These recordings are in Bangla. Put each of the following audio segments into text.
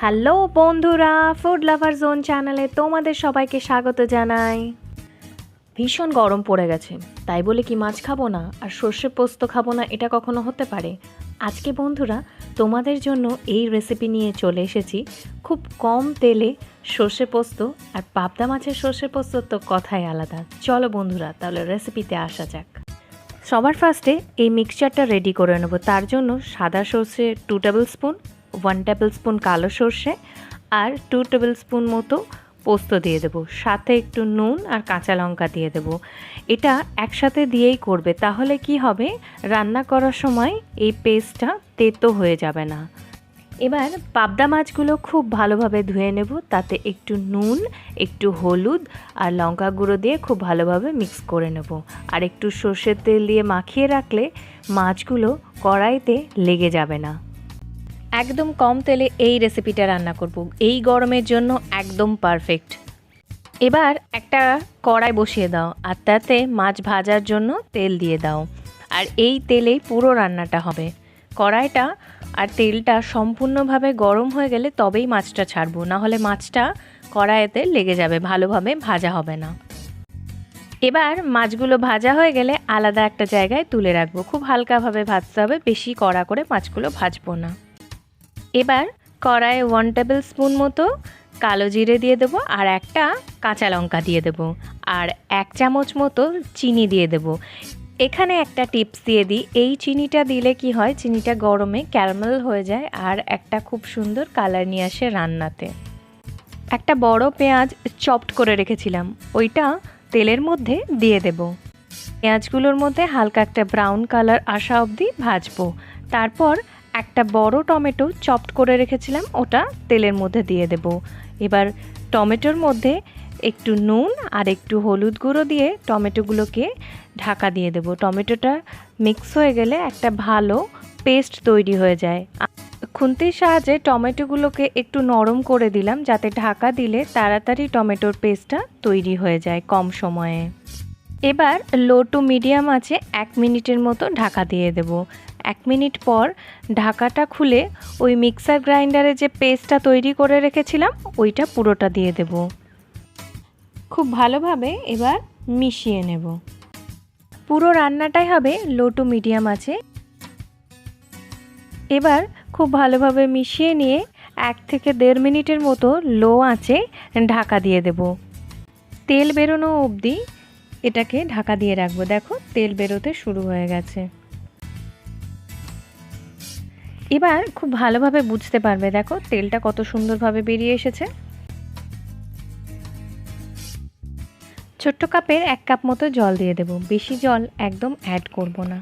হ্যালো বন্ধুরা ফুড লাভার জোন চ্যানেলে তোমাদের সবাইকে স্বাগত জানাই। ভীষণ গরম পড়ে গেছে, তাই বলে কি মাছ খাব না আর সর্ষে পোস্ত খাব না এটা কখনো হতে পারে? আজকে বন্ধুরা, তোমাদের জন্য এই রেসিপি নিয়ে চলে এসেছি। খুব কম তেলে সর্ষে পোস্ত আর পাবদা মাছের সর্ষে পোস্ত তো কথাই আলাদা। চলো বন্ধুরা, তাহলে রেসিপিতে আসা যাক। সবার ফার্স্টে এই মিক্সচারটা রেডি করে নেব। তার জন্য সাদা সর্ষে two tablespoon one tablespoon কালো সর্ষে আর টু টেবিল স্পুন মতো পোস্ত দিয়ে দেবো। সাথে একটু নুন আর কাঁচা লঙ্কা দিয়ে দেবো। এটা একসাথে দিয়েই করবে, তাহলে কি হবে? রান্না করার সময় এই পেস্টটা তেতো হয়ে যাবে না। এবার পাবদা মাছগুলো খুব ভালোভাবে ধুয়ে নেব, তাতে একটু নুন, একটু হলুদ আর লঙ্কা গুঁড়ো দিয়ে খুব ভালোভাবে মিক্স করে নেব। আর একটু সর্ষের তেল দিয়ে মাখিয়ে রাখলে মাছগুলো কড়াইতে লেগে যাবে না। একদম কম তেলে এই রেসিপিটা রান্না করব। এই গরমের জন্য একদম পারফেক্ট এবার একটা কড়াই বসিয়ে দাও, আর তাতে মাছ ভাজার জন্য তেল দিয়ে দাও। আর এই তেলেই পুরো রান্নাটা হবে। কড়াইটা আর তেলটা সম্পূর্ণভাবে গরম হয়ে গেলে তবেই মাছটা ছাড়বো না হলে মাছটা কড়াইতে লেগে যাবে, ভালোভাবে ভাজা হবে না। এবার মাছগুলো ভাজা হয়ে গেলে আলাদা একটা জায়গায় তুলে রাখব। খুব হালকাভাবে ভাজতে হবে, বেশি কড়া করে মাছগুলো ভাজবো না। এবার কড়াইয়ে ওয়ান টেবিল স্পুন মতো কালো জিরে দিয়ে দেবো আর একটা কাঁচা লঙ্কা দিয়ে দেবো আর এক চামচ মতো চিনি দিয়ে দেবো। এখানে একটা টিপস দিয়ে দিই, এই চিনিটা দিলে কি হয়, চিনিটা গরমে ক্যারামেল হয়ে যায় আর একটা খুব সুন্দর কালার নিয়ে আসে রান্নাতে। একটা বড় পেঁয়াজ চপড করে রেখেছিলাম, ওইটা তেলের মধ্যে দিয়ে দেব। পেঁয়াজগুলোর মধ্যে হালকা একটা ব্রাউন কালার আসা অবধি ভাজবো, তারপর একটা বড় টমেটো চপড করে রেখেছিলাম, ওটা তেলের মধ্যে দিয়ে দেব। এবার টমেটোর মধ্যে একটু নুন আর একটু হলুদ গুঁড়ো দিয়ে টমেটোগুলোকে ঢাকা দিয়ে দেব। টমেটোটা মিক্স হয়ে গেলে একটা ভালো পেস্ট তৈরি হয়ে যায়। খুন্তির সাহায্যে টমেটোগুলোকে একটু নরম করে দিলাম, যাতে ঢাকা দিলে তাড়াতাড়ি টমেটোর পেস্টটা তৈরি হয়ে যায় কম সময়ে। এবার লো টু মিডিয়াম আছে এক মিনিটের মতো ঢাকা দিয়ে দেব। এক মিনিট পর ঢাকাটা খুলে ওই মিক্সার গ্রাইন্ডারে যে পেস্টটা তৈরি করে রেখেছিলাম, ওইটা পুরোটা দিয়ে দেব। খুব ভালোভাবে এবার মিশিয়ে নেব। পুরো রান্নাটাই হবে লো টু মিডিয়াম আছে। এবার খুব ভালোভাবে মিশিয়ে নিয়ে এক থেকে দেড় মিনিটের মতো লো আঁচে ঢাকা দিয়ে দেব। তেল বেরোনো অবধি এটাকে ঢাকা দিয়ে রাখব। দেখো তেল বেরোতে শুরু হয়ে গেছে। এবার খুব ভালোভাবে বুঝতে পারবে, দেখো তেলটা কত সুন্দরভাবে বেরিয়ে এসেছে। ছোট্ট কাপের এক কাপ মতো জল দিয়ে দেব, বেশি জল একদম অ্যাড করব না।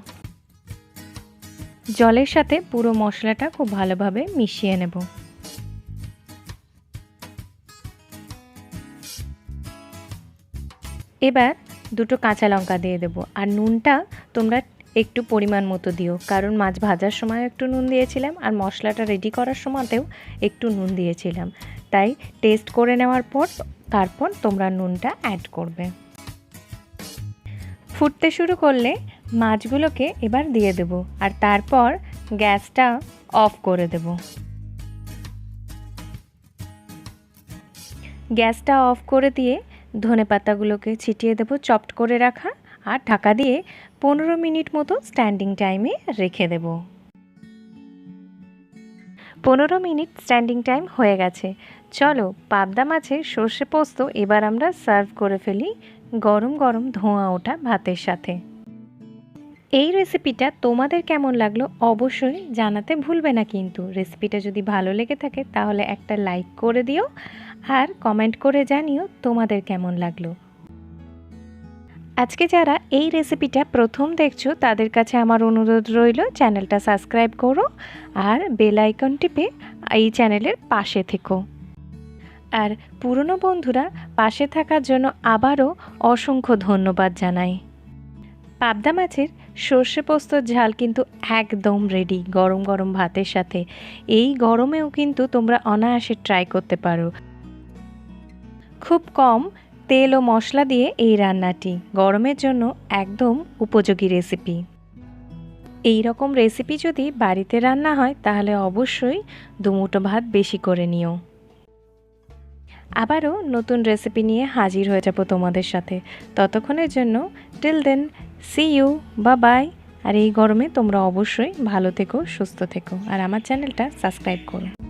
জলের সাথে পুরো মশলাটা খুব ভালোভাবে মিশিয়ে নেব। এবার দুটো কাঁচা লঙ্কা দিয়ে দেবো, আর নুনটা তোমরা একটু পরিমাণ মতো দিও। কারণ মাছ ভাজার সময় একটু নুন দিয়েছিলাম আর মশলাটা রেডি করার সময়তেও একটু নুন দিয়েছিলাম। তাই টেস্ট করে নেওয়ার পর, তারপর তোমরা নুনটা অ্যাড করবে। ফুটতে শুরু করলে মাছগুলোকে এবার দিয়ে দেব আর তারপর গ্যাসটা অফ করে দেব। গ্যাসটা অফ করে দিয়ে ধনে পাতাগুলোকে ছিটিয়ে দেবো চপড করে রাখা। আর ঢাকা দিয়ে পনেরো মিনিট মতো স্ট্যান্ডিং টাইমে রেখে দেব। পনেরো মিনিট স্ট্যান্ডিং টাইম হয়ে গেছে। চলো, পাবদা মাছের সর্ষে পোস্ত এবার আমরা সার্ভ করে ফেলি গরম গরম ধোঁয়া ওঠা ভাতের সাথে। এই রেসিপিটা তোমাদের কেমন লাগল অবশ্যই জানাতে ভুলবে না কিন্তু। রেসিপিটা যদি ভালো লেগে থাকে তাহলে একটা লাইক করে দিও আর কমেন্ট করে জানিও তোমাদের কেমন লাগল। আজকে যারা এই রেসিপিটা প্রথম দেখছ, তাদের কাছে আমার অনুরোধ রইল চ্যানেলটা সাবস্ক্রাইব করো আর বেল আইকন টিপে এই চ্যানেলের পাশে থেকো। আর পুরনো বন্ধুরা পাশে থাকার জন্য আবারও অসংখ্য ধন্যবাদ জানাই। পাবদা মাছের সর্ষে পোস্তর ঝাল কিন্তু একদম রেডি গরম গরম ভাতের সাথে। এই গরমেও কিন্তু তোমরা অনায়াসে ট্রাই করতে পারো। খুব কম তেল ও মশলা দিয়ে এই রান্নাটি গরমের জন্য একদম উপযোগী রেসিপি এই রকম রেসিপি যদি বাড়িতে রান্না হয়, তাহলে অবশ্যই দুমুটো ভাত বেশি করে নিও। আবারও নতুন রেসিপি নিয়ে হাজির হয়ে যাব তোমাদের সাথে। ততক্ষণের জন্য টিল দেন সি ইউ বা বাই আর এই গরমে তোমরা অবশ্যই ভালো থেকো, সুস্থ থেকো। আর আমার চ্যানেলটা সাবস্ক্রাইব করো।